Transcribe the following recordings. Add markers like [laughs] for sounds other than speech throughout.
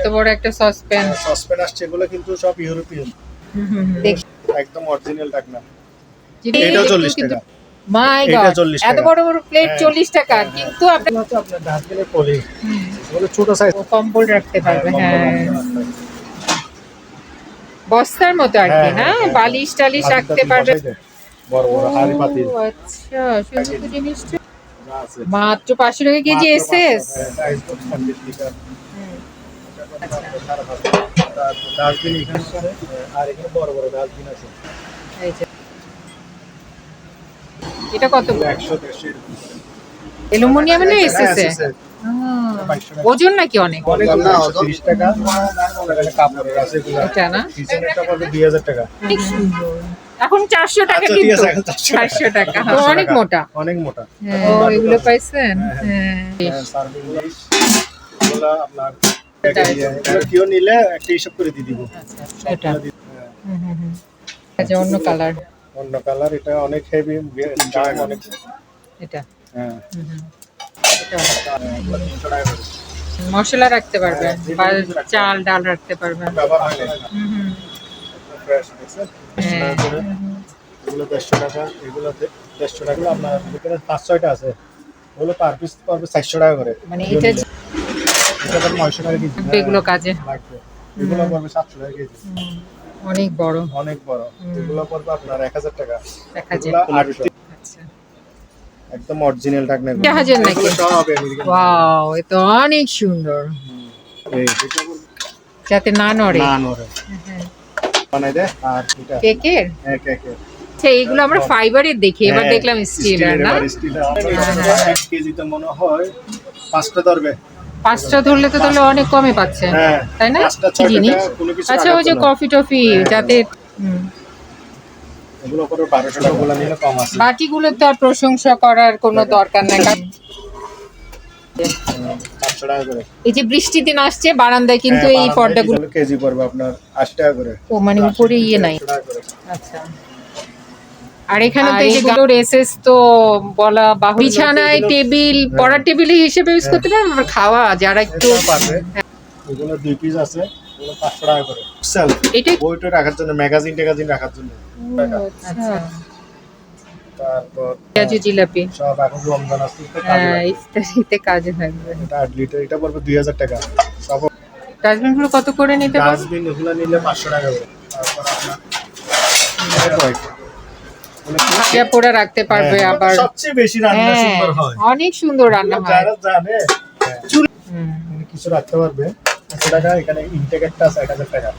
এত বড় একটা সসপ্যান সসপেন আসছে এগুলো কিন্তু সব ইউরোপিয়ান দেখি একদম অরিজিনাল একটু 40 টাকা। মাই গড এত বড় বড় প্লেট হ্যাঁ। চল্লিশ টাকা। কিন্তু আপনি হচ্ছে আপনার ডাস্টবিনের পলি এগুলো ছোট সাইজ কম্বল রাখতে পারবে হ্যাঁ। বস্তার মতো আর কি হ্যাঁ, না? হ্যাঁ, হ্যাঁ। বালিশ টালিশ রাখতে পারবে। বড় বড় হাড়ি পাতিল। আচ্ছা সুন্দর জিনিসটা। মাত্র পাঁচশো টাকা কেজি এসএস পাঁচশো, হ্যাঁ, size তো 40 লিটার। তারপর ডাস্টবিন এখানে আর এখানে বড় বড় ডাস্টবিন আছে। এটা কত? একশো দেড়শো এরকম। অ্যালুমিনিয়াম না হ্যাঁ, টাকা। ওজন নাকি অনেক? অনেক না, 130 টাকা। এখানে কাপড়ের আছে এগুলো। এটা না? পিছনেরটা পড়বে 2000 টাকা। এখন চারশো টাকা আচ্ছা, কিন্তু। আছে, এখন 400 টাকা। চারশো টাকা অনেক মোটা। অনেক মোটা। হ্যাঁ, ও এগুলো পাইছেন? হ্যাঁ হ্যাঁ, আপনার কেউ নিলে একটা হিসাব করে দিয়ে দিব। আচ্ছা, এটা হুম। আচ্ছা অন্য কালার। অন্য কালার এটা অনেক হেভি দাম অনেক। এটা। হ্যাঁ। হুম, হুম। এটা এগুলো 300 টাকা করে। মশলা রাখতে পারবেন হ্যাঁ, বা চাল ডাল রাখতে পারবেন হয়। এগুলো দেড়শো টাকা এগুলো দেড়শো টাকা আপনার পাঁচ ছয়টা আছে। ওগুলো পার পিস পড়বে চারশো টাকা করে। মানে এটা কেজি এগুলো কাজে। পড়বে সাতশো টাকা কেজি। অনেক বড়। অনেক বড়। এগুলো পড়বে আপনার এক হাজার টাকা। দেখা যায় আচ্ছা। একদম অরিজিনাল টাকা জাহাজের নাকি? এগুলো সব আমেরিকান ওয়াও এ তো অনেক সুন্দর। এই। এটা পড়বে যাতে না নড়ে। না নরে হ্যাঁ। বানাই দে আর এটা। কেকের? এক এক এক। আচ্ছা এইগুলো আমরা ফাইবারের দেখি এবার হ্যাঁ, দেখলাম স্টিলের না? স্টিলের। হ্যাঁ, হ্যাঁ। এক মনে হয় পাঁচটা ধরবে। পাঁচটা ধরলে তো তাহলে অনেক কমে পাচ্ছে হ্যাঁ তাই না? কি জিনিস? আচ্ছা ওই যে কফি টফি হ্যাঁ, যাতে হুম। এগুলো করে বারোশো টাকা গুলা নিলে কম আছে। বাকিগুলো তো আর প্রশংসা করার কোনো দরকার নাই। এই যে বৃষ্টির দিন আসছে বারান্দায় কিন্তু হ্যাঁ, এই পর্দাগুলো কেজি পড়বে আপনার আশি টাকা করে। ও মানে উপরে ইয়ে নাই। 100 টাকা করে। আচ্ছা। আর এখানে তো যেগুলোর এসএস তো বলা বাহু বিছানায় টেবিল পড়ার টেবিল হিসেবে ইউজ করতে পারবে আবার খাওয়া যারা একটু পারবে। এগুলো দুই পিস আছে এগুলো পাঁচশো টাকা করে। সেল এটা বইটা রাখার জন্য ম্যাগাজিন ট্যাগাজিন রাখার জন্য। আচ্ছা। তারপর পেঁয়াজু জিলাপি। সব এখন রমজান আসছে তো কাজে হ্যাঁ। ইফতারিতে কাজে লাগবে। এটা আট লিটার এটা পড়বে দুই হাজার টাকা। সব ডাস্টবিনগুলো কত করে নিতে পারবে ডাস্টবিন এগুলো নিলে পাঁচশো টাকা করে। তারপর আপনার এটা কয়েকটা। এগুলো কি- ভাজা পোড়া রাখতে পারবে হ্যাঁ, আবার। সবচেয়ে বেশি রান্না হ্যাঁ সুন্দর হয়। অনেক সুন্দর রান্না হয়। যারা জানে হ্যাঁ, কিছু রাখতে পারবে। টাকা এখানে আছে এক হাজার টাকা।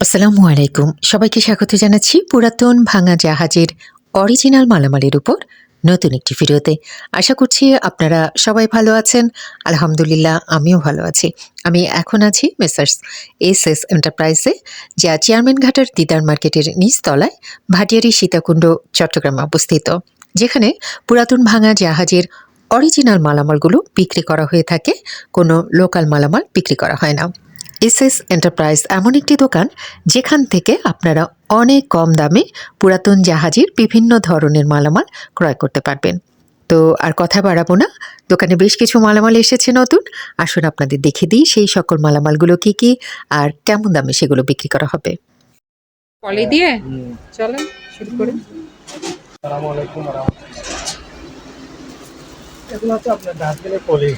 আসসালামু আলাইকুম। সবাইকে স্বাগত জানাচ্ছি পুরাতন ভাঙা জাহাজের অরিজিনাল মালামালের উপর। নতুন একটি ভিডিওতে। আশা করছি আপনারা সবাই ভালো আছেন। আলহামদুলিল্লাহ, আমিও ভালো আছি। আমি এখন আছি মেসার্স এস এস এন্টারপ্রাইজে, যা চেয়ারম্যান ঘাটার দিদার মার্কেটের নিচতলায় ভাটিয়ারি সীতাকুণ্ড, চট্টগ্রামে অবস্থিত। যেখানে পুরাতন ভাঙা জাহাজের অরিজিনাল মালামালগুলো বিক্রি করা হয়ে থাকে। কোনো লোকাল মালামাল বিক্রি করা হয় না। এস এস এন্টারপ্রাইজ এমন একটি দোকান যেখান থেকে আপনারা অনেক কম দামে পুরাতন জাহাজের বিভিন্ন ধরনের মালামাল ক্রয় করতে পারবেন। তো আর কথা বাড়াবো না দোকানে বেশ কিছু মালামাল এসেছে নতুন। আসুন আপনাদের দেখে দিই সেই সকল মালামালগুলো কি কি আর কেমন দামে সেগুলো বিক্রি করা হবে। পলি দিয়ে? হুম। চলেন শুরু করি। আসসালামু আলাইকুম রহমতুল্লাহ এগুলো হচ্ছে আপনার ডাস্টবিনের পলি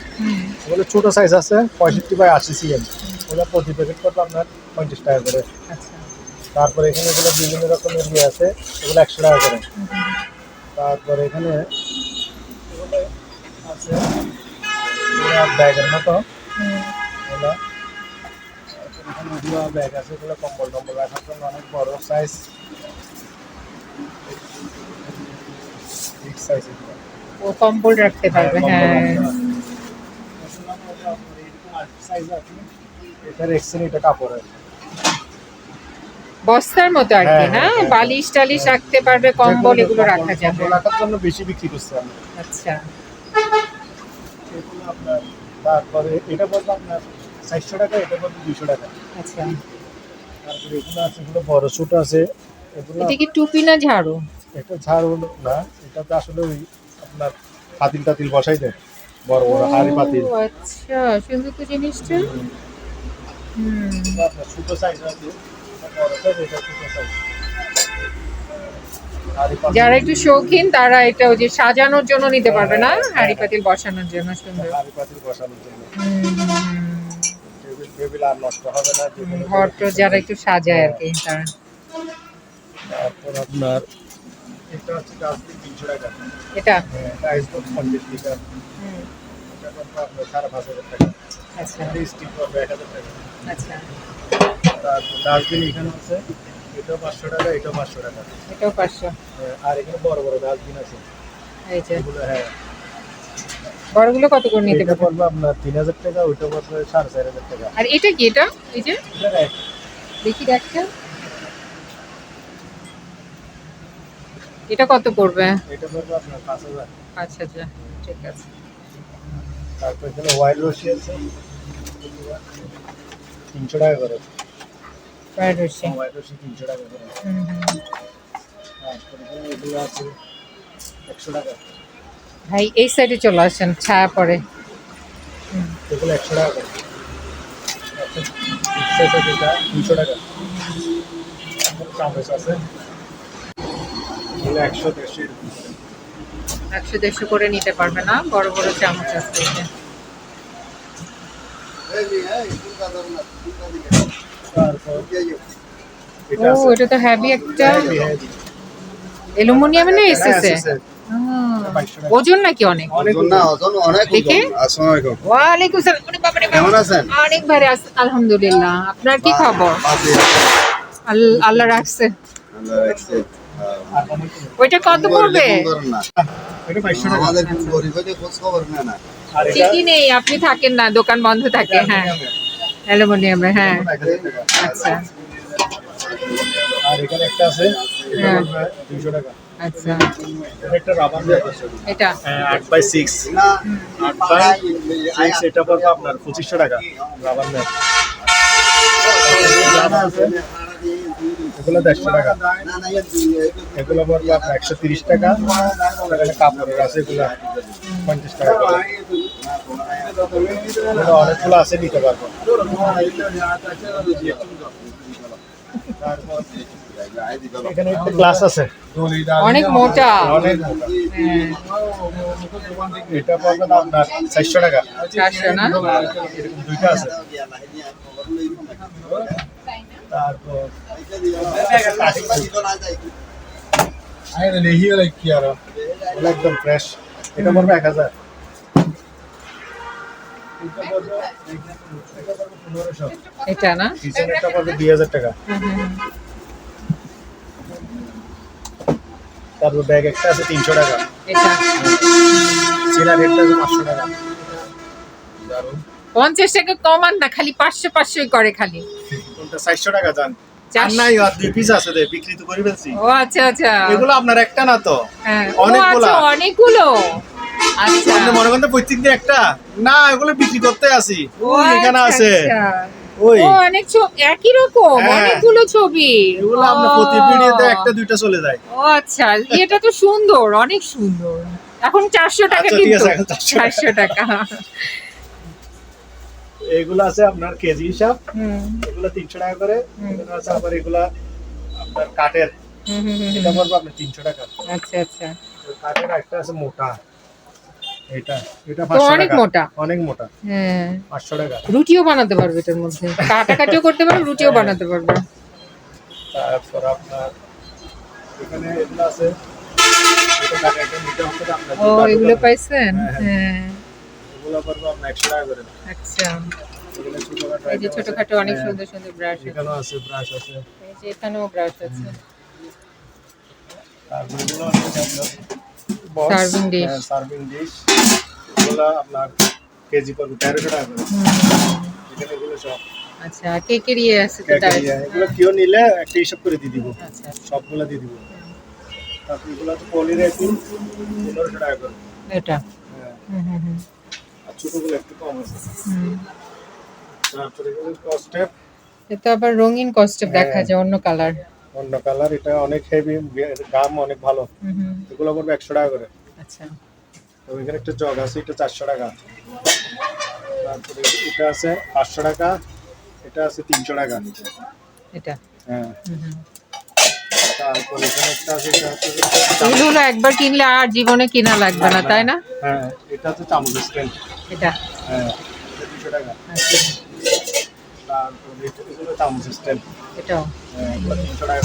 এগুলো ছোট সাইজ আছে পঁয়ষট্টি বাই আশি সিএম ওগুলো প্রতি প্যাকেট করবে আপনার পঞ্চাশ টাকা করে। আচ্ছা। তারপরে এখানে এগুলো বিভিন্ন রকমের ইয়ে আছে এগুলো একশো টাকা করে। তারপরে এখানে আছে ব্যাগের মতো। এগুলো এখানে ব্যাগ আছে এগুলো কম্বল টম্বল রাখার জন্য অনেক বড় সাইজ সাইজ ও কম্বল রাখতে পারবে হ্যাঁ এটার এক্সেল এটা কাপড়ের। বস্তার মতো আর কি হ্যাঁ, না হ্যাঁ, হ্যাঁ। বালিশ টালিশ রাখতে পারবে কম্বল এগুলো রাখা যাবে। রাখার জন্য বেশি বিক্রি করছে আচ্ছা। এগুলো আপনার তারপরে এটা বলব আপনার চারশো টাকা এটা দুশো টাকা। আচ্ছা। তারপরে এগুলো আছে এগুলো বড় ছোট আছে। এগুলো এটা কি টুপি না ঝাড়ু? এটা ঝাড়ু না এটা তো আসলে ওই আপনার পাতিল টাতিল বসাই দেয় বড় বড় হাড়ি পাতিল। আচ্ছা সুন্দর তো জিনিসটা। ছোট সাইজ আছে হাড়ি পাতিল। যারা একটু শৌখিন তারা এটা ওই যে সাজানোর জন্য নিতে পারবে না? হাঁড়ি পাতিল বসানোর জন্য সুন্দর। হাড়ি পাতিল বসানোর জন্য। টেবিল টেবিল আর নষ্ট হবে না যে ঘর তো যারা একটু সাজায় আর কি তারা। তারপর আপনার এটা হচ্ছে ডাস্টবিন তিনশো টাকা। এটা? আইসবোর্ড পঞ্চাশ লিটার করব আপনার সাড়ে পাঁচ হাজার টাকা আচ্ছা। স্টিক করব এক হাজার টাকা আচ্ছা তারপর ডাস্টবিন এখানে আছে এটাও পাঁচশো টাকা এটাও পাঁচশো টাকা। এটাও পাঁচশো। হ্যাঁ, আর এখানে বড় বড় ডাস্টবিন আছে। এই যে। এগুলো হ্যাঁ। বড়গুলো কত করে নিতে এটা পারবে? আপনার তিন হাজার টাকা ওইটা সাড়ে চার হাজার টাকা। আর এটা কি এটা? এই যে? দেখি এটা কত পড়বে? এটা পড়বে আপনার পাঁচ হাজার। আচ্ছা আচ্ছা ঠিক আছে। তারপর এখানে ওয়াইল রশি আছে। তিনশো টাকা করে। ফ্রাইড রসি ওয়াইল রশি তিনশো টাকা করে। তারপর এখানে এগুলো আছে একশো টাকা। ভাই এই সাইডে চলে আসেন ছায়া পড়ে। এগুলো একশো টাকা করে। আছে টাকা। চামচ আছে। এগুলো একশো দেড়শো। একশো দেড়শো করে নিতে পারবে না বড় বড় চামচ আছে ও এটা তো হ্যাভি একটা। অ্যালুমিনিয়াম না এসেছে। ওজন নাকি অনেক? অনেক দেখে? আসসালামু ভালো আলহামদুলিল্লাহ। আপনার কি খবর? আল্লাহ রাখছে। ওইটা কত পড়বে? করলে ফোন করেন না। এটা বাইশশো টাকা। আমাদের কিন্তু গরিব হইলে খোঁজ খবর নেয় না? আর এটা ঠিকই নেই আপনি থাকেন না দোকান বন্ধ থাকে হ্যাঁ। অ্যালুমিনিয়ামে হ্যাঁ। এক হাজার টাকা। আচ্ছা। আর এখানে একটা আছে এটা হ্যাঁ। পড়বে দুইশো টাকা। আচ্ছা। এটা একটা রাবার ব্যাগ আছে এটা? আট বাই সিক্স না আট বাই সিক্স এটা পড়বে আপনার পঁচিশশো টাকা রাবার ব্যাগ এগুলো দেড়শো টাকা। এগুলো পড়বে আপনার একশো তিরিশ টাকা। এখানে কাপড়ের আছে এগুলো পঞ্চাশ টাকা অনেকগুলো আছে নিতে পারব। এখানে একটা গ্লাস আছে। অনেক মোটা। অনেক মোটা। এটা পড়বে আপনার চারশো টাকা। চারশো না? দুইটা আছে। তারপর টাকা ব্যাগ একটা আছে তিনশো টাকা পাঁচশো টাকা পঞ্চাশ টাকা কমান না, খালি পাঁচশো পাঁচশোই করে খালি। কোনটা? চারশো টাকা জান আর নাই আর দুই পিস আছে দে বিক্রি তো করে ফেলছি ও আচ্ছা আচ্ছা। এগুলো আপনার একটা না তো? হ্যাঁ। অনেকগুলো। অনেকগুলো। আচ্ছা। মনে করেন প্রত্যেক দিন একটা? না এগুলো বিক্রি করতে আসি। এখানে আচ্ছা, আছে। আচ্ছা। ওই। অনেক একই রকম হ্যাঁ। অনেকগুলো ছবি। এগুলো প্রতি ভিডিওতে একটা দুইটা চলে যায়। ও আচ্ছা এটা তো সুন্দর অনেক সুন্দর। এখন চারশো টাকা আচ্ছা, কিন্তু। 400 টাকা। চারশো টাকা। এগুলো আছে আপনার কেজি হিসাব। হুম, এগুলো তিনশো টাকা করে। আছে আবার এগুলা আপনার কাঠের। এটা। পড়বে আপনার তিনশো টাকা। আচ্ছা আচ্ছা। কাঠের একটা আছে মোটা। এটা এটা পাঁচশো অনেক টাকা। মোটা। অনেক মোটা। হ্যাঁ। পাঁচশো টাকা। রুটিও বানাতে পারবে এটার মধ্যে। কাটাকাটিও করতে পারবে রুটিও হ্যাঁ। বানাতে পারবে। তারপর আপনার এখানে এগুলো আছে। ও পাইছেন? হ্যাঁ, একশো টাকা করে আচ্ছা। এই যে ছোটখাটো অনেক হ্যাঁ, সুন্দর সুন্দর ব্রাশ আছে। এখানেও আছে ব্রাশ আছে। এই যে এখানেও ব্রাশ আছে। তারপর এগুলো. হ্যাঁ। এগুলো আপনার কেজি পড়বে তেরোশো টাকা করে। এখানে এগুলো সব। আচ্ছা কেকের ইয়ে আছে তো তাই এগুলো কেউ নিলে একটা হিসাব করে দিয়ে দিব। আচ্ছা। সবগুলো দিয়ে দিব। তারপর এগুলো আছে পনির আইসিং পনেরোশো টাকা করে। এটা। হ্যাঁ। হুম হুম হুম। ছোটোগুলো একটু কম আছে। তারপরে এগুলো কস্টেপ এটা আবার রঙিন কস্টেপ দেখা হ্যাঁ। যায় অন্য কালার অন্য কালার এটা অনেক হেভি দাম অনেক ভালো। এগুলো পড়বে একশো টাকা করে। আচ্ছা। তো এখানে একটা জগ আছে এটা চারশো টাকা। তারপরে এটা আছে পাঁচশো টাকা এটা আছে তিনশো টাকা। এটা। হ্যাঁ। তারপর এখানে একটা আছে এটা হচ্ছে এগুলো একবার কিনলে আর জীবনে কিনা লাগবে না তাই না? হ্যাঁ এটা হচ্ছে চামচ স্ট্যান্ড এটা। হ্যাঁ দুশো টাকা। আচ্ছা, তারপর এগুলো চামচ স্ট্যান্ড এটাও। হ্যাঁ তিনশো টাকা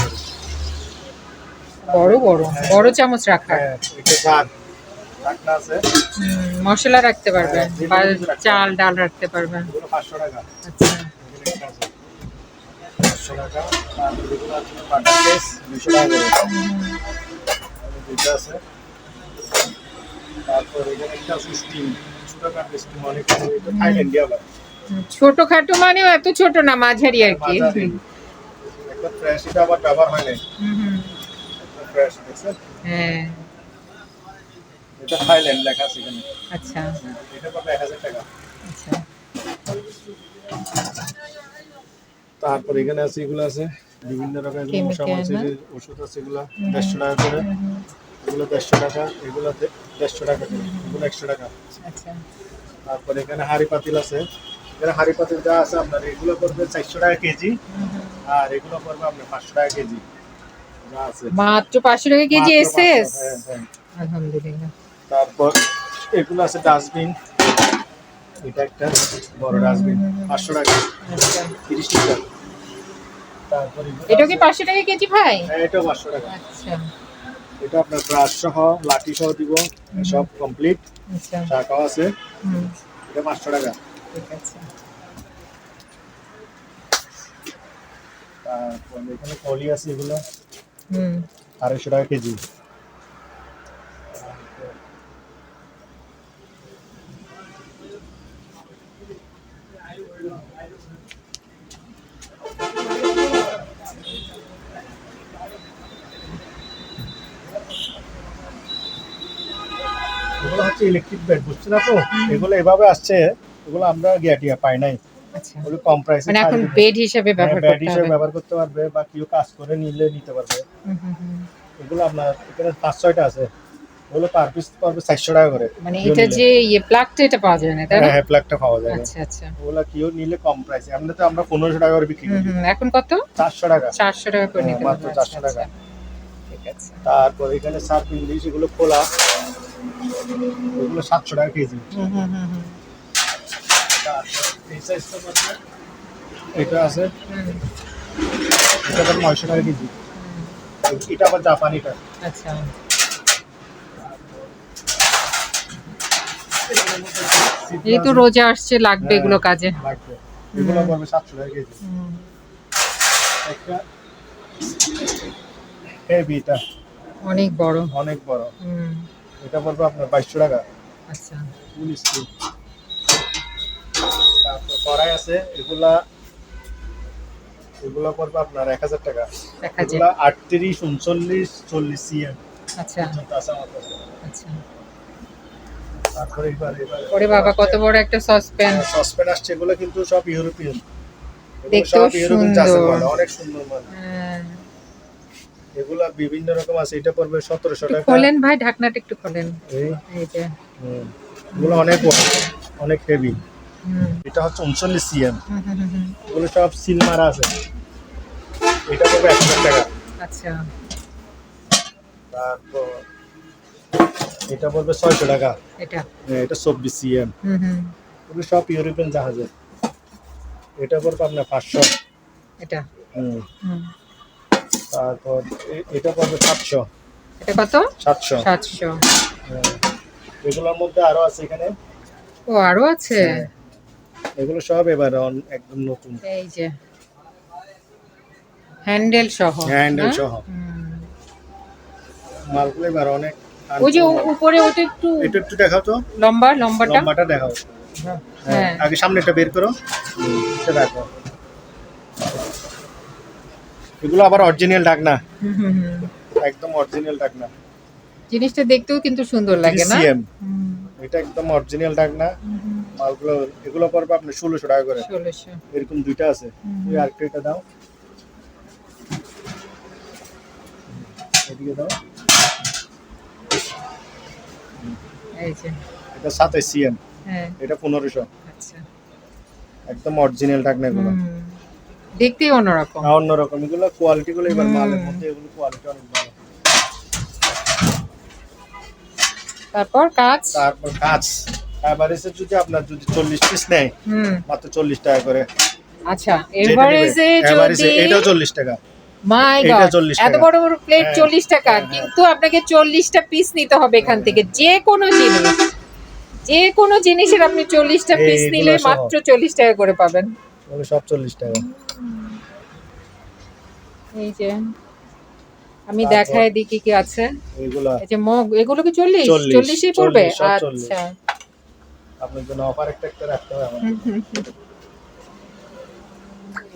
বড় বড়। বড় চামচ রাখা। হ্যাঁ এটা মশলা রাখতে পারবেন চাল ডাল রাখতে পারবেন। পাঁচশো টাকা। আচ্ছা। পাঁচশো টাকা তারপর এগুলো আছে বাটার কেস দুশো টাকা করে এখানে দুইটা আছে তারপর এখানে একটা আছে স্টিম ছোটখাটো স্টিম অনেক আছে এটা থাইল্যান্ডে আবার হুম, ছোটখাটো মানেও এত ছোট না মাঝারি আর কি। মাঝারি। একটা ফ্রেশ এটা আবার ব্যবহার হয় না হুম, হুম। একটা ফ্রেশ দেখছেন? হ্যাঁ। এটা থাইল্যান্ড লেখা আছে এখানে। আচ্ছা। এটা পাবে এক হাজার টাকা। আচ্ছা। তারপর এখানে আছে এগুলো আছে বিভিন্ন রকমের মশা মাছের ওষুধ আছে এগুলো দেড়শো টাকা করে। এগুলো দেড়শো টাকা এগুলোতে দেড়শো টাকা করে এগুলো একশো টাকা। আচ্ছা। তারপর এখানে হাড়ি পাতিল আছে। এখানে হাড়ি পাতিল যা আছে আপনার এগুলো পড়বে চারশো টাকা কেজি আর এগুলো পড়বে আপনার পাঁচশো টাকা কেজি। যা আছে। মাত্র পাঁচশো টাকা কেজি 500, হ্যাঁ, হ্যাঁ। আলহামদুলিল্লাহ। তারপর এগুলো আছে ডাস্টবিন। এটা একটা বড় ডাস্টবিন পাঁচশো টাকা। আচ্ছা। তিরিশ টাকা এটা কি পাঁচশো টাকা কেজি ভাই? হ্যাঁ এটাও পাঁচশো টাকা। আচ্ছা। এটা আপনার ব্রাশ সহ লাঠি সহ দিব। সব কমপ্লিট আচ্ছা। টাকাও আছে। হুম। এটা পাঁচশো টাকা। ঠিক আছে। তারপর এখানে কলি আছে এগুলো। হুম। আড়াইশো টাকা কেজি এগুলো হচ্ছে ইলেকট্রিক বেড বুঝছেন আপু? এগুলো এভাবে আসছে এগুলো আমরা গিয়াটিয়া পাই নাই। আচ্ছা। ওগুলো কম প্রাইসে মানে এখন বেড হিসেবে ব্যবহার বেড করতে হিসেবে ব্যবহার করতে পারবে বা কেউ কাজ করে নিলে নিতে পারবে। এগুলো আপনার এখানে পাঁচ ছয়টা আছে। ওগুলো পার পিস পড়বে চারশো টাকা করে। মানে এটা যে ইয়ে প্লাগটা এটা পাওয়া যায় না তাই না? হ্যাঁ হ্যাঁ প্লাগটা পাওয়া যায় আচ্ছা আচ্ছা। ওগুলো কেউ নিলে কম প্রাইসে এমনি তো আমরা পনেরোশো টাকা করে বিক্রি করি। এখন কত? চারশো টাকা। চারশো টাকা করে হ্যাঁ, নিতে মাত্র 400 আচ্ছা, টাকা। আচ্ছা। ঠিক আছে। তারপর এখানে সার্ফ ইংলিশ এগুলো খোলা। ওগুলো সাতশো টাকা কেজি। এই সাইজটা এটা আছে এটা আবার নয়শো টাকা কেজি। এটা আবার জাপানিটা আচ্ছা। এই তো রোজা আসছে লাগবে হ্যাঁ, এগুলো কাজে। লাগবে। এগুলো পড়বে সাতশো টাকা কেজি। হুম, একটা হেভি অনেক বড়। অনেক বড়। হুম। এটা পড়বে আপনার বাইশশো টাকা। আচ্ছা। তারপর কড়াই আছে এগুলা এগুলা পড়বে আপনার এক হাজার টাকা। এগুলা আটত্রিশ উনচল্লিশ চল্লিশ সিএম। আচ্ছা। আচ্ছা। তারপরে এবার এবার ওরে বাবা কত বড় একটা সসপ্যান। সসপেন আসছে এগুলো কিন্তু সব ইউরোপিয়ান। সব ইউরোপিয়ান চাষের অনেক সুন্দর হ্যাঁ। এগুলা বিভিন্ন রকম আছে এটা পড়বে সতেরোশো একটু টাকা। খোলেন ভাই ঢাকনাটা একটু খোলেন। এই? যে। এগুলো অনেক অনেক হেভি এটা হচ্ছে উনচল্লিশ সিএম। এগুলো সব সিল মারা আছে। এটা পড়বে এক হাজার টাকা। আচ্ছা। তারপর এটা পড়বে ছয়শো টাকা। এটা? হ্যাঁ, এটা চব্বিশ সিএম হুম হুম। এগুলো সব ইউরোপিয়ান জাহাজে এটা পড়বে আপনার পাঁচশো। এটা? হুম। হুম। তারপর এটা পড়বে সাতশো। এটা কত? সাতশো। সাতশো। হ্যাঁ। এগুলোর মধ্যে আরও আছে এখানে? ও আরও আছে? হ্যাঁ। এগুলো সব এবার একদম নতুন। এই যে। হ্যান্ডেল সহ হ্যান্ডেল হ্যাঁ? সহ। মালগুলো এবার অনেক ওই যে উপরে ওটা একটু এটা একটু দেখাও তো। লম্বা লম্বাটা? লম্বাটা দেখাও। হ্যাঁ। হ্যাঁ আগে সামনেটা বের করো। এটা দেখো। এগুলো আবার অরিজিনাল ডাক না। একদম অরিজিনাল ডাক না জিনিসটা দেখতেও কিন্তু সুন্দর লাগে না? সিএম এটা একদম অরিজিনাল ডাক না হুম। মালগুলো এগুলো পড়বে আপনি ষোলোশো টাকা করে। এরকম দুইটা আছে। ওই আরেকটা এটা দাও। এদিকে দাও। এটা সাতাইশ সিএম হ্যাঁ। এটা পনেরোশো। আচ্ছা। একদম অরিজিনাল টাকনা এগুলো। হুম। দেখতেই অন্যরকম। অন্যরকম। এগুলো কোয়ালিটি গুলো এবার। মালের মধ্যে এগুলো কোয়ালিটি অনেক ভালো। তারপর কাজ? তারপর কাজ। এভারেজে যদি আপনার যদি চল্লিশ পিস নেয় হুম। মাত্র চল্লিশ টাকা করে। আচ্ছা। এভারেজে যদি এটাও চল্লিশ টাকা। মাই গড এত বড় বড় প্লেট হ্যাঁ। চল্লিশ টাকা। হ্যাঁ, হ্যাঁ। কিন্তু আপনাকে চল্লিশটা পিস নিতে হবে এখান থেকে। যে কোনো জিনিস। যে কোনো জিনিসের আপনি চল্লিশটা পিস নিলে। মাত্র চল্লিশ টাকা করে পাবেন। সব চল্লিশ টাকা। এই যে আমি দেখায় দিই কি কি আছে। এইগুলা এই যে মগ এগুলো কি চল্লিশ? 40, চল্লিশই পড়বে? 40, সব 40 আচ্ছা। আপনার জন্য অফার একটা একটা রাখতে হবে আমার [laughs]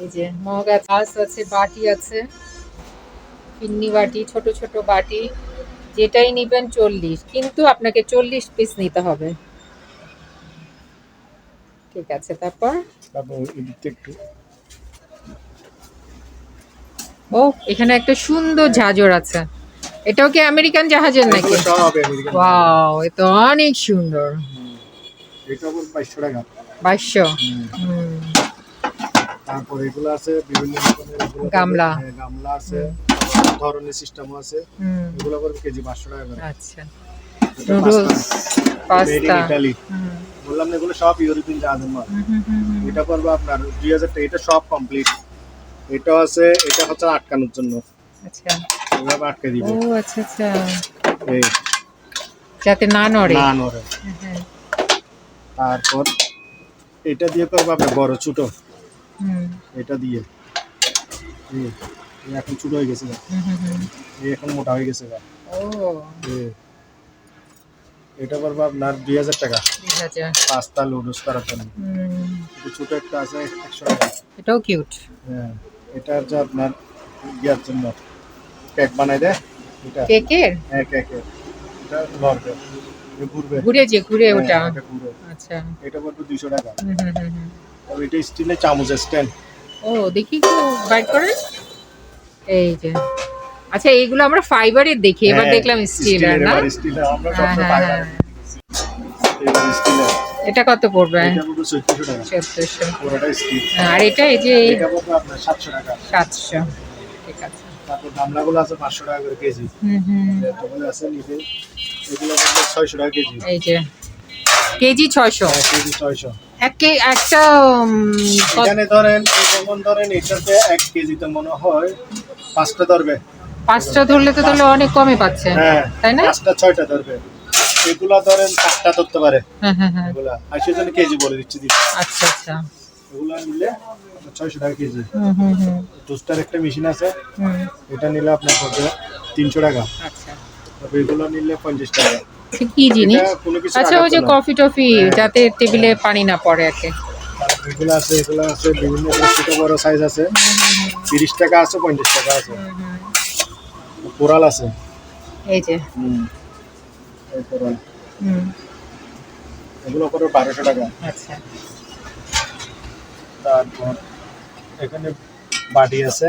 এই যে মগ আছে আছে বাটি আছে। পিন্নি বাটি ছোট ছোট বাটি। যেটাই নিবেন চল্লিশ। কিন্তু আপনাকে চল্লিশ পিস নিতে হবে। ঠিক আছে তারপর? তারপর একটু ও এখানে একটা সুন্দর ঝাঁঝর আছে। এটাও কি আমেরিকান জাহাজের নাকি? আমেরিকান ওয়াও এ তো অনেক সুন্দর। এটা টাকা। হুম। হুম। তারপর এগুলো আছে বিভিন্ন রকমের গামলা। হ্যাঁ, গামলা আছে ধরনের সিস্টেমও আছে। এগুলো আবার কেজি পাঁচশো টাকা করে। আচ্ছা। নুডলস পাস্তা ইটালি বললাম না এগুলো সব ইউরোপিয়ান জাহাজের মাল। এটা পড়বে আপনার দুই হাজার টাকা এটা সব কমপ্লিট এটা আছে এটা হচ্ছে আটকানোর জন্য। আচ্ছা। এভাবে আটকে দিবে। ও আচ্ছা আচ্ছা। এই। যাতে না নড়ে। না নড়ে। হ্যাঁ, তারপর এটা দিয়ে করব আপনার বড় ছোট। হুম, এটা দিয়ে। এখন ছোট হয়ে গেছে হুম, হুম, হুম। এই এখন মোটা হয়ে গেছে। ও। এটা পড়বে আপনার দুই হাজার টাকা। পাস্তা লুডুস করার জন্য। হুম, ছোট একটা আছে একশো টাকা। এটাও কিউট হ্যাঁ। এটা হচ্ছে আপনার ইয়ার জন্য কেক বানাই দেয় এটা। কেকের? হ্যাঁ কেকের। এটা লড়বে ঘুরবে। ঘুরে যে ঘুরে হ্যাঁ, ওটা। আচ্ছা। এটা পড়বে দুইশো টাকা। আর এটা স্টিলের চামচ স্ট্যান্ড। ও দেখি বাইট করেন। এই যে। আচ্ছা এইগুলো আমরা ফাইবারের দেখি। এবার হ্যাঁ, দেখলাম স্টিলের না? স্টিলের। আমরা সবসময় পাই। স্টিলের। এটা কত পড়বে? চোদ্দশো স্টিল আর এটা এই যে সাতশো ঠিক আছে। তারপর গামলাগুলো আছে পাঁচশো টাকা করে কেজি। আছে নিচে এগুলো ছয়শো টাকা কেজি। এই যে কেজি ছয়শো। হ্যাঁ, কেজি ছয়শো। একটা এখানে ধরেন যেমন ধরেন এটাতে এক কেজিতে মনে হয় পাঁচটা ধরবে। পাঁচটা ধরলে তো তাহলে অনেক কমে পাচ্ছে। হ্যাঁ তাই না? পাঁচটা ছয়টা ধরবে। এগুলা ধরেন চারটা ধরতে পারে। হ্যাঁ হ্যাঁ হ্যাঁ এগুলা আর সেজন্য কেজি বলে দিচ্ছি আচ্ছা আচ্ছা। এগুলা নিলে ছয়শো টাকা কেজি। হুম হুম হুম। টোস্টার একটা মেশিন আছে। হুম। এটা নিলে আপনার পড়বে তিনশো টাকা। আচ্ছা। তারপর এগুলো নিলে পঞ্চাশ টাকা। কি জিনিস? আচ্ছা ওই যে কফি টফি যাতে টেবিলে পানি না পড়ে আর তারপর এগুলো আছে এগুলো আছে বিভিন্ন ছোট বড় সাইজ আছে। তিরিশ টাকা আছে পঞ্চাশ টাকা আছে। কোরাল আছে। এই যে। এই এগুলো করে বারোশো টাকা। আচ্ছা। তারপর এখানে বাটি আছে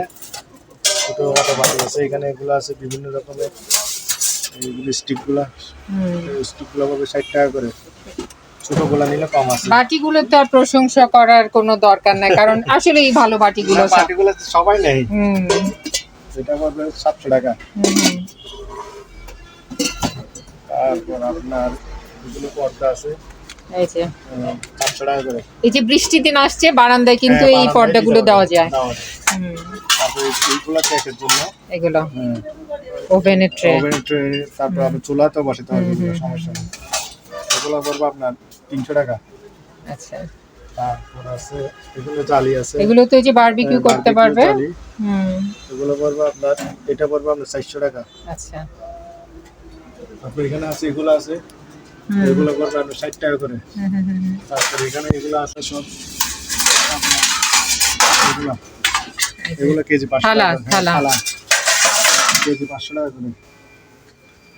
ছোটো বাটি আছে এখানে এগুলো আছে বিভিন্ন রকমের। এইগুলো স্টিকগুলো স্টিকগুলো পাবে ষাট টাকা করে। ছোটোগুলো নিলে কম আছে। বাটিগুলো তো আর প্রশংসা করার কোনো দরকার নাই কারণ [laughs] আসলেই ভালো বাটিগুলো। বাটিগুলো সবাই নেই হুম। এটা পাবে সাতশো টাকা। তারপর আপনার এগুলো পর্দা আছে এই যে। চারশো টাকা করে এই যে বৃষ্টির দিন আসছে বারান্দায় কিন্তু হ্যাঁ, এই পর্দাগুলো দেওয়া যায়। তারপর এইগুলো কেকের জন্য এগুলো। ওভেনের ট্রে ওভেন ট্রে তারপর আপনার চুলাতেও বসাতে হবে এগুলো সমস্যা নেই। এগুলো পড়বে আপনার তিনশো টাকা। আচ্ছা। তারপর আছে এগুলো জালি আছে। এগুলো তো এই যে বারবিকিউ হ্যাঁ, করতে পারবে। হুম। এগুলো পড়বে আপনার এটা পড়বে আপনার চারশো টাকা। আচ্ছা। তারপর এখানে আছে এগুলো আছে। এগুলো পড়বে আপনার ষাট টাকা করে। হুম, হুম, হুম, হুম। তারপর এখানে এগুলো আছে সব। এগুলো। এগুলো কেজি পাঁচশো টাকা হ্যাঁ, কেজি পাঁচশো টাকা করে।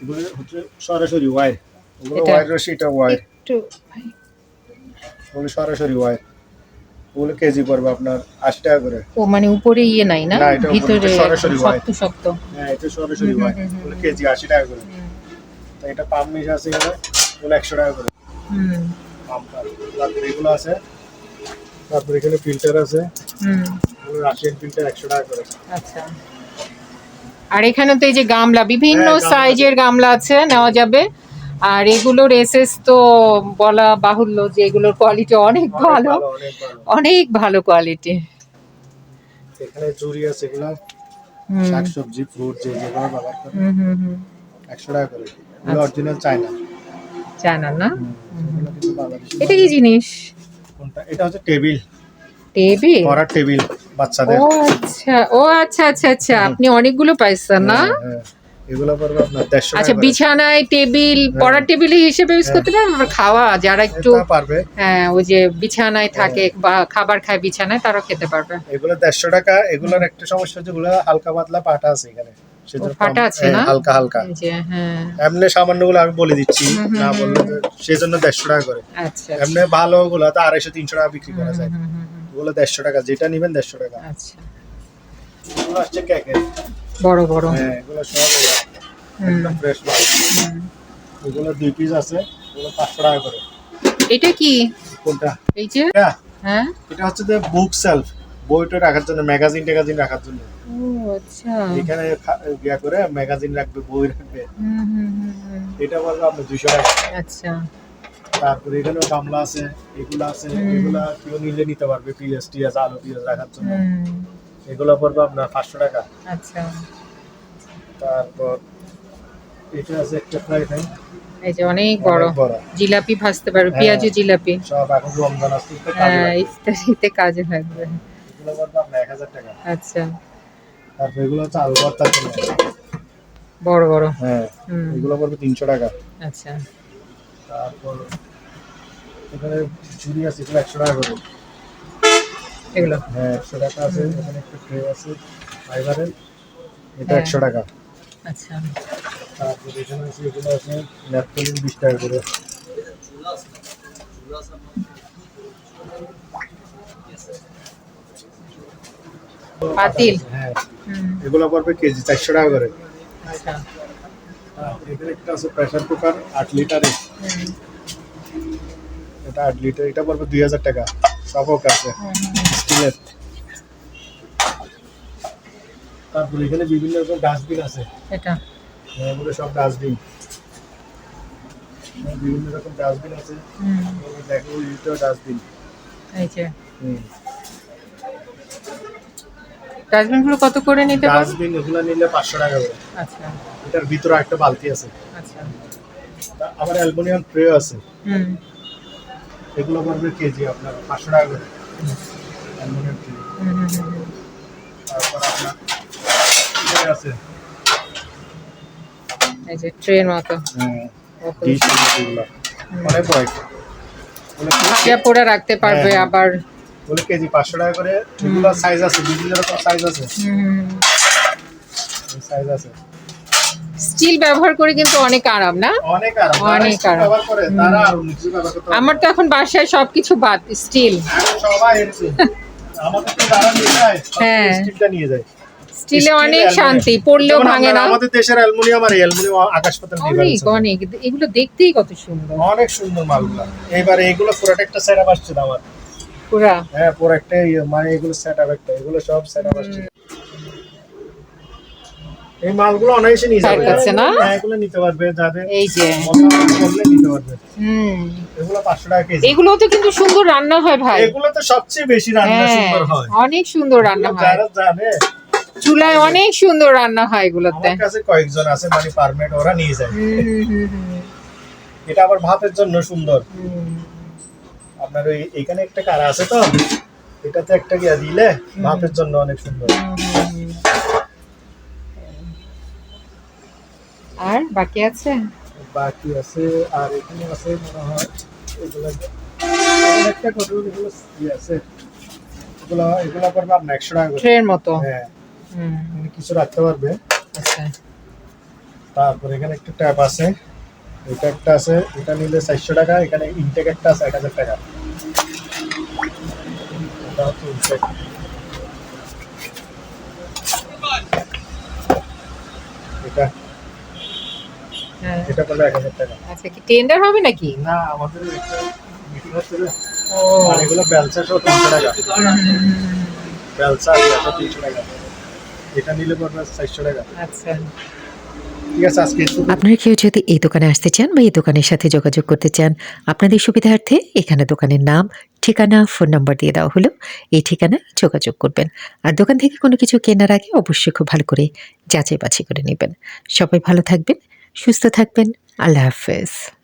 এগুলো হচ্ছে সরাসরি ওয়াই। ওগুলো ওয়াই রশি এটা ওয়াই। ওগুলো সরাসরি ওয়াই। ওগুলো কেজি পড়বে আপনার আশি টাকা করে। ও মানে উপরে ইয়ে নাই না? ভিতরে। শক্ত শক্ত। হ্যাঁ এটা সরাসরি ওয়াই। ওগুলো কেজি আশি টাকা করে। তো এটা পাম মিশ আছে এগুলো একশো টাকা করে। তারপরে এগুলো আছে তারপরে এখানে ফিল্টার আছে রাশিয়ান ফিল্টার একশো টাকা করে। আচ্ছা। আর এখানে তো এই যে গামলা বিভিন্ন হ্যাঁ, সাইজের গামলা আছে নেওয়া যাবে। আর এগুলোর এসএস তো বলা বাহুল্য যে এগুলোর কোয়ালিটি অনেক ভালো। অনেক ভালো। কোয়ালিটি এখানে চুরি আছে এগুলো। শাকসবজি ফ্রুট যে যেগুলো ব্যবহার করে হুম হুম হুম। একশো টাকা করে। অরিজিনাল চায়না জানা না? এটা কি জিনিস? কোনটা? এটা হচ্ছে টেবিল। টেবিল? টেবিল বাচ্চাদের। ও আচ্ছা ও আচ্ছা আচ্ছা আচ্ছা। আপনি অনেকগুলো পাইছেন না? হ্যাঁ, হ্যাঁ। এগুলো পড়বে আপনার দেড়শো আচ্ছা বিছানায় টেবিল পড়ার টেবিল হিসেবে ইউজ করতে পারবেন আবার খাওয়া? যারা একটু পারবে। হ্যাঁ ওই যে বিছানায় থাকে বা খাবার খায় বিছানায় তারাও খেতে পারবে। এগুলো দেড়শো টাকা। এগুলোর একটা সমস্যা হচ্ছে এগুলো হালকা পাতলা পাটা আছে এখানে। আছে হ্যাঁ, না? হালকা হালকা। হ্যাঁ। এমনি সামান্যগুলো আমি বলে দিচ্ছি না বললে তো সেজন্য দেড়শো টাকা করে। আচ্ছা এমনি ভালো গুলো তো আড়াইশো তিনশো টাকা বিক্রি করা যায়। এগুলো দেড়শো টাকা যেটা নিবেন দেড়শো টাকা। আচ্ছা। কেকের বড় বড়। হ্যাঁ এগুলো সব একদম ফ্রেশ মাল এগুলো দুই পিস আছে এগুলো পাঁচশো টাকা করে। এটা কি? কোনটা? এই যে? হ্যাঁ। এটা হচ্ছে যে বুক সেলফ বইটা রাখার জন্য ম্যাগাজিন ট্যাগাজিন রাখার জন্য। আচ্ছা। এখানে ইয়া করে ম্যাগাজিন রাখবে বই রাখবে। এটা বলবে দুইশো টাকা। আচ্ছা। তারপরে এখানেও গামলা আছে এগুলো আছে। এগুলা কেউ নিলে নিতে পারবে পিএস টিএস আলু পিএস রাখার জন্য। এগুলো পড়বে আপনার পাঁচশো টাকা। আচ্ছা। তারপর এটা আছে একটা ফ্রাই প্যান এই যে অনেক বড়। জিলাপি ভাজতে পারবে হ্যাঁ। পেঁয়াজু জিলাপি। সব এখন রমজান আসতে কাজে হ্যাঁ লাগবে। ইফতারিতে কাজে লাগবে। এগুলো পড়বে আপনার এক হাজার টাকা। আচ্ছা। তারপর এগুলো হচ্ছে আলু ভর্তার জন্য বড় বড়। হ্যাঁ এগুলো তিনশো টাকা। আচ্ছা। তারপর এখানে ঝুড়ি আছে এগুলো একশো টাকা করে। এগুলো? হ্যাঁ একশো টাকা আছে এখানে একটা ট্রে আছে ফাইবারের এটা হ্যাঁ। একশো টাকা। আচ্ছা। তারপর এখানে আছে এগুলো আছে ন্যাপথলিন বিশ টাকা করে। পাতিল হ্যাঁ। এগুলো পড়বে কেজি চারশো টাকা করে। আচ্ছা। এখানে একটা আছে প্রেসার কুকার আট লিটারের এটা আট লিটার এটা পড়বে দুই হাজার টাকা। সবক আছে। স্টিলের। তারপর এখানে বিভিন্ন রকম ডাস্টবিন আছে। এটা। হ্যাঁ, এগুলো সব ডাস্টবিন। বিভিন্ন রকম ডাস্টবিন আছে। দেখো এটাও ডাস্টবিন। এই যে। হুম। ডাস্টবিনগুলো কত করে নিতে পারব? ডাস্টবিন এগুলো নিলে পাঁচশো টাকা করে। আচ্ছা। এটার ভিতরে একটা বালতি আছে। আচ্ছা। আবার অ্যালুমিনিয়াম ট্রে আছে। হুম। এগুলো পড়বে কেজি আপনার পাঁচশো টাকা করে। Aluminium tray. তারপর আপনার আছে। এই যে ট্রেন মতো। হ্যাঁ অনেক পোড়া রাখতে পারবে হ্যাঁ। আবার বলে কেজি পাঁচশো টাকা করে। এগুলো সাইজ আছে বিভিন্ন রকম সাইজ আছে। সাইজ আছে। স্টিল ব্যবহার করে কিন্তু অনেক আরাম না? অনেক আরাম। অনেক আরাম। আমার তো এখন বাসায় সবকিছু বাদ স্টিল হ্যাঁ। স্টিলটা নিয়ে যায়। স্টিলে অনেক শান্তি পড়লেও ভাঙে না। আমাদের দেশের অ্যালুমিনিয়াম আর অ্যালুমিনিয়াম আকাশ পাতাল অনেক অনেক। এগুলো দেখতেই কত সুন্দর। অনেক সুন্দর মালগুলো। এবারে এগুলো পুরোটা একটা আপ আসছে আমার পুরা? হ্যাঁ পুরো একটা মানে এগুলো সেট আপ একটা এগুলো সব সেট আপ আসছে। এই মালগুলো অনায়াসে নিয়ে যাবে। কাছে না? হ্যাঁ এগুলো নিতে পারবে যাদের এই যে। করলে নিতে পারবে। হুম। এগুলো পাঁচশো টাকা কেজি। এগুলো তো কিন্তু সুন্দর রান্না হয় ভাই। এগুলো তো সবচেয়ে বেশি রান্না হ্যাঁ সুন্দর হয়। অনেক সুন্দর রান্না হয়। যারা জানে চুলায় অনেক সুন্দর রান্না হয় এগুলোতে। আমার কাছে কয়েকজন আছে মানে পারমিট ওরা নিয়ে যায়। এটা আবার ভাতের জন্য সুন্দর। আপনার ওই এখানে একটা কারা আছে তো? এটাতে একটা গিয়া দিলে মাপের জন্য অনেক সুন্দর। আর বাকি আছে? বাকি আছে আর এখানে আছে মনে হয় এগুলো একটা কত এগুলো আছে? এগুলো এগুলো করবে আপনার একশো টাকা করে। ট্রের মতো। হ্যাঁ। হুম, কিছু রাখতে পারবে। আচ্ছা। তারপর এখানে একটা ট্যাপ আছে। এটা একটা আছে এটা নিলে চারশো টাকা এখানে ইনটেক একটা আছে এক হাজার টাকা। এটা। এটা হ্যাঁ। এটা করলে এক হাজার টাকা। আচ্ছা কি টেন্ডার হবে নাকি? না আমাদের মিটিং হচ্ছে ও। আর এগুলো বেলচা সহ তিনশো টাকা। এটা তিনশো টাকা। এটা নিলে পড়বে চারশো টাকা। আচ্ছা। আপনারা কেউ যদি এই দোকানে আসতে চান বা এই দোকানের সাথে যোগাযোগ করতে চান, আপনাদের সুবিধার্থে এখানে দোকানের নাম, ঠিকানা, ফোন নম্বর দিয়ে দেওয়া হলো। এই ঠিকানা যোগাযোগ করবেন। আর দোকান থেকে কোনো কিছু কেনার আগে অবশ্যই খুব ভালো করে যাচাই বাছাই করে নেবেন। সবাই ভালো থাকবেন, সুস্থ থাকবেন। আল্লাহ হাফেজ।